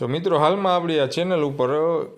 તો મિત્રો, હાલમાં આપણી આ ચેનલ ઉપર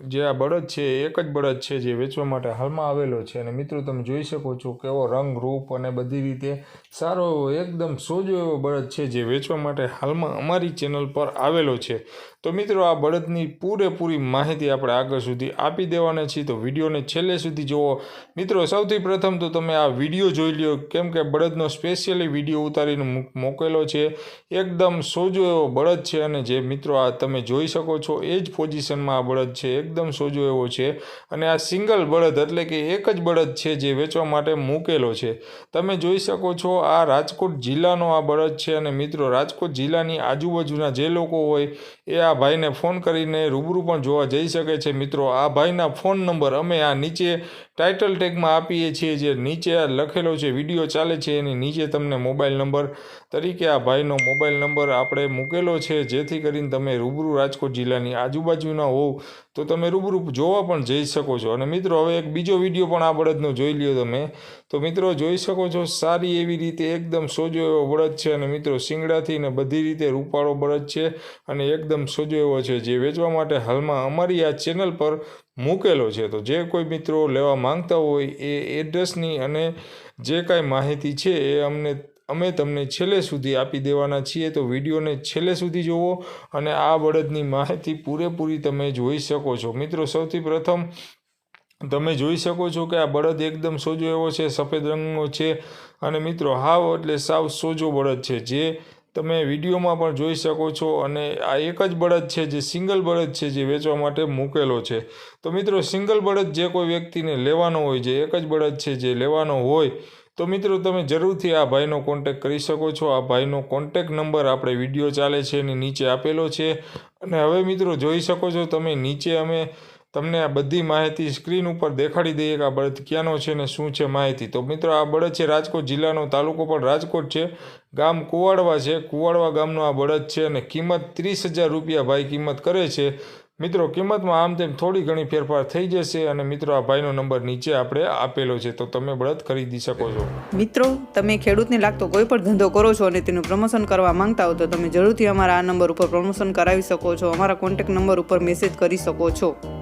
જે આ બળદ છે એક જ બળદ છે જે વેચવા માટે હાલમાં આવેલો છે. અને મિત્રો, તમે જોઈ શકો છો કેવો રંગ રૂપ અને બધી રીતે સારો, એકદમ સોજો એવો બળદ છે જે વેચવા માટે હાલમાં અમારી ચેનલ પર આવેલો છે. તો મિત્રો આ બળદની પૂરેપૂરી માહિતી આપણે આગળ સુધી આપી દેવાના છીએ. તો વિડીયોને છેલ્લે સુધી જુઓ. મિત્રો, સૌથી પ્રથમ તો તમે આ વીડિયો જોઈ લ્યો. કેમ કે બળદનો સ્પેશિયલી વીડિયો ઉતારીને મૂક- મોકેલો છે. એકદમ સોજો એવો બળદ છે અને જે મિત્રો આ તમે જોઈ શકો છો, એ જ પોઝિશનમાં આ બળદ છે. એકદમ સોજો એવો છે. અને આ સિંગલ બળદ એટલે કે એક જ બળદ છે જે વેચવા માટે મૂકેલો છે. તમે જોઈ શકો છો આ રાજકોટ જિલ્લાનો આ બળદ છે અને મિત્રો, રાજકોટ જિલ્લાની આજુબાજુના જે લોકો હોય, એ આ ભાઈને ફોન કરીને રૂબરૂ પણ જોવા જઈ શકે છે મિત્રો. આ ભાઈના ફોન નંબર અમે આ નીચે ટાઇટલ ટેગમાં આપીએ છીએ જે નીચે લખેલો છે વીડિયો ચાલે છે, એની નીચે તમને મોબાઈલ નંબર તરીકે આ ભાઈનો મોબાઈલ નંબર આપણે મૂકેલો છે, જેથી કરીને તમે રૂબરૂ રાજકોટ જિલ્લાની આજુબાજુના હોવ, તો તમે રૂબરૂ જોવા પણ જઈ શકો છો. અને મિત્રો, હવે એક બીજો વીડિયો પણ આ બળદનો જોઈ લ્યો તમે. તો મિત્રો, જોઈ શકો છો, સારી એવી રીતે એકદમ સોજો એવો બળદ છે અને મિત્રો, શિંગડાથી ને બધી રીતે રૂપાળો બળદ છે અને એકદમ સોજો એવો છે. જે વેચવા માટે હાલમાં અમારી આ ચેનલ પર મૂકેલો છે. તો જે કોઈ મિત્રો લેવા માંગતા હોય એ એડ્રેસની અને જે કાંઈ માહિતી છે એ અમને, અમે તમને છેલ્લે સુધી આપી દેવાના છીએ. તો વિડીયોને છેલ્લે સુધી જુઓ અને આ બળદની માહિતી પૂરેપૂરી તમે જોઈ શકો છો. મિત્રો, સૌથી પ્રથમ તમે જોઈ શકો છો કે આ બળદ એકદમ સોજો એવો છે, સફેદ રંગનો છે અને મિત્રો, હાવ એટલે સાવ સોજો બળદ છે. જે તમે વિડીયોમાં પણ જોઈ શકો છો અને આ એક જ બળદ છે જે સિંગલ બળદ છે જે વેચવા માટે મૂકેલો છે. તો મિત્રો, સિંગલ બળદ જે કોઈ વ્યક્તિને લેવાનો હોય, જે એક જ બળદ છે જે લેવાનો હોય, તો મિત્રો તમે જરૂરથી આ ભાઈનો કોન્ટેક કરી શકો છો. આ ભાઈનો કોન્ટેક નંબર આપણે વીડિયો ચાલે છે એની નીચે આપેલો છે. અને હવે મિત્રો, જોઈ શકો છો તમે નીચે અમે તમને આ બધી માહિતી સ્ક્રીન ઉપર દેખાડી દઈએ કે આ બળદ ક્યાંનો છે ને શું છે માહિતી. તો મિત્રો, આ બળદ છે રાજકોટ જિલ્લાનો તાલુકો પણ રાજકોટ છે. ગામ કુવાડવા છે. કુવાડવા ગામનો આ બળદ છે અને કિંમત ત્રીસ હજાર રૂપિયા ભાઈ કિંમત કરે છે. મિત્રો, કિંમતમાં આમ તેમ થોડી ઘણી ફેરફાર થઈ જશે અને મિત્રો, આ ભાઈનો નંબર નીચે આપણે આપેલો છે. તો તમે બળદ ખરીદી શકો છો. મિત્રો, તમે ખેડૂતને લાગતો કોઈ પણ ધંધો કરો છો અને તેનું પ્રમોશન કરવા માંગતા હો તો તમે જરૂરથી અમારા આ નંબર ઉપર પ્રમોશન કરાવી શકો છો. અમારા કોન્ટેક્ટ નંબર ઉપર મેસેજ કરી શકો છો.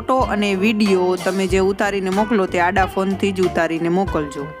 અને વીડિયો તમે જે ઉતારીને મોકલો તે આડા ફોનથી જ ઉતારીને મોકલજો.